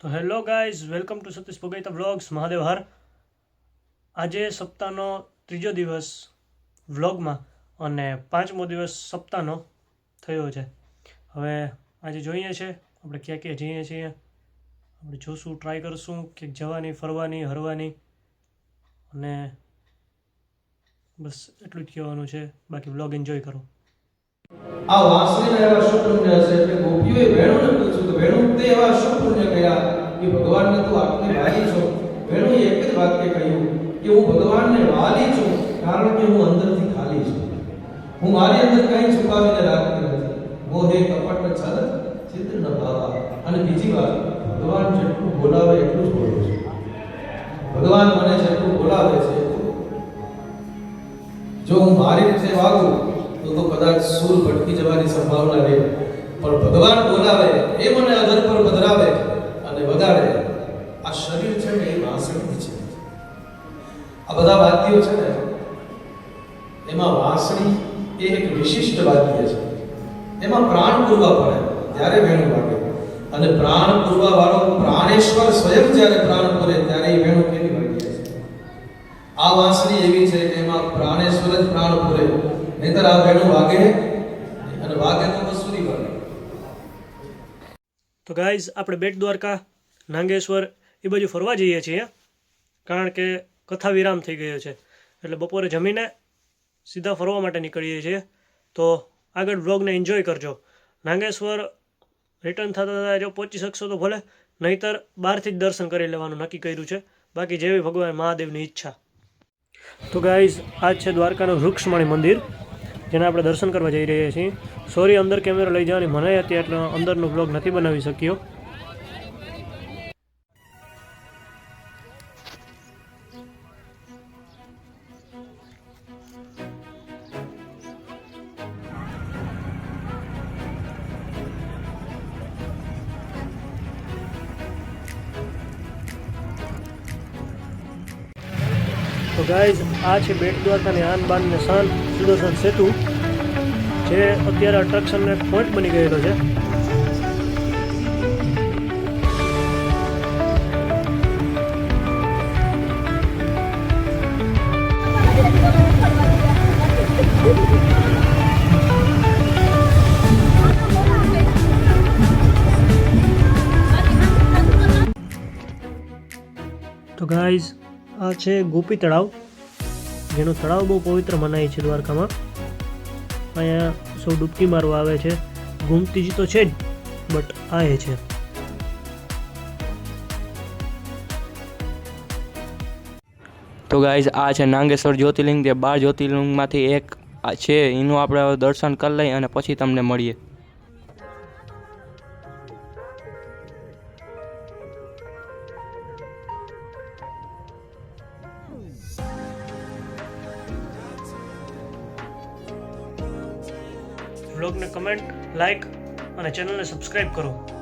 તો hello guys, welcome to Satish Bhogaita vlogs, Mahadev Har. આજે સપ્તાહનો ત્રીજો દિવસ વ્લોગમાં અને પાંચમો દિવસ સપ્તાહનો થયો છે. હવે આજે જોઈએ છે, આપણે ક્યાં ક્યાં જઈએ છીએ, આપણે જોશું ટ્રાય કરશું ક્યાંક જવાની, ફરવાની, હરવાની. અને બસ એટલું જ કહેવાનું છે, બાકી વ્લોગ એન્જોય કરો. આ વાંસળીના એવા શું હશે એટલે ગોપીઓએ વેણુને પૂછ્યું કે વેણુ, તે એવા શું પુણ્ય કે ભગવાનને તું આટલી વાલી છો? વેણુએ એક જ વાક્ય કહ્યું કે હું ભગવાનને વાલી છું કારણ કે હું અંદરથી ખાલી છું. હું મારી અંદર કંઈ છુપાવીને રાખતી નથી. મોહે કપટ છલ ચિત્ર ન ભાવા. અને બીજી વાત, ભગવાન જેટલું બોલાવે એટલું જ બોલું છું. ભગવાન મને જેટલું બોલાવે છે. જો હું મારી રીતે વાગું તો તો કદાચ સૂર ભટકી જવાની સંભાવના રહે. પણ ભગવાન બોલાવે, એ મને અધર પર પધરાવે અને વગાડે. આ શરીર છે ને એ વાસણી છે. આ બધા વાદ્યો છે ને, એમાં વાસણી એ એક વિશિષ્ટ વાદ્ય છે. એમાં પ્રાણ પૂરવા પડે, ત્યારે વેણું વાગે. અને પ્રાણ પૂરવા વાળો પ્રાણેશ્વર સ્વયં જ્યારે પ્રાણ પૂરે ત્યારે એ વેણું કેવી વાગે છે? આ વાસણી એવી છે કે એમાં પ્રાણેશ્વર જ પ્રાણ પૂરે નહીતર આ વેણું વાગે અને વાગે તો વસુરી વાગે તો ગાઈઝ આપણે બેટ દ્વારકા, નાગેશ્વર એ બાજુ ફરવા જઈએ છીએ, કારણ કે કથા વિરામ થઈ ગયો છે. એટલે બપોરે જમીને સીધા ફરવા માટે નીકળીએ છીએ. તો આગળ વ્લોગને એન્જોય કરજો. નાગેશ્વર રિટર્ન થતા થતા જો પહોંચી શકશો તો ભલે, નહીતર બહારથી જ દર્શન કરી લેવાનું નક્કી કર્યું છે. બાકી જેવી ભગવાન મહાદેવની ઈચ્છા. તો ગાઈઝ આ છે દ્વારકાનું વૃક્ષમણી મંદિર. જેને આપણે દર્શન કરવા જઈ રહ્યા છીએ. સોરી અંદર કેમેરા લઈ જવાની મનાઈ હતી, એટલે અંદરનો બ્લોગ નથી બનાવી શક્યો. તો ગાઈઝ આ છે બેટ દ્વારકાની આન બાન ને શાન સુદર્શન સેતુ, જે અત્યારે અટ્રેક્શનનો એક પોઈન્ટ બની ગયેલો છે. તો ગાઈઝ આ છે ગોપી તળાવ. જેનું તળાવ બહુ પવિત્ર મનાય છે દ્વારકામાં. અહીંયા સૌ ડૂબકી મારવા આવે છે. ગુમતીજી તો છે જ, બટ આ એ છે. તો ગાઈઝ, આ છે નાગેશ્વર જ્યોતિર્લિંગ. જે બાર જ્યોતિર્લિંગમાંથી એક છે, એનું આપણે દર્શન કરી લઈએ અને પછી તમને મળીએ. બ્લોગને કમેન્ટ લાઇક અને ચેનલને સબસ્ક્રાઈબ કરો.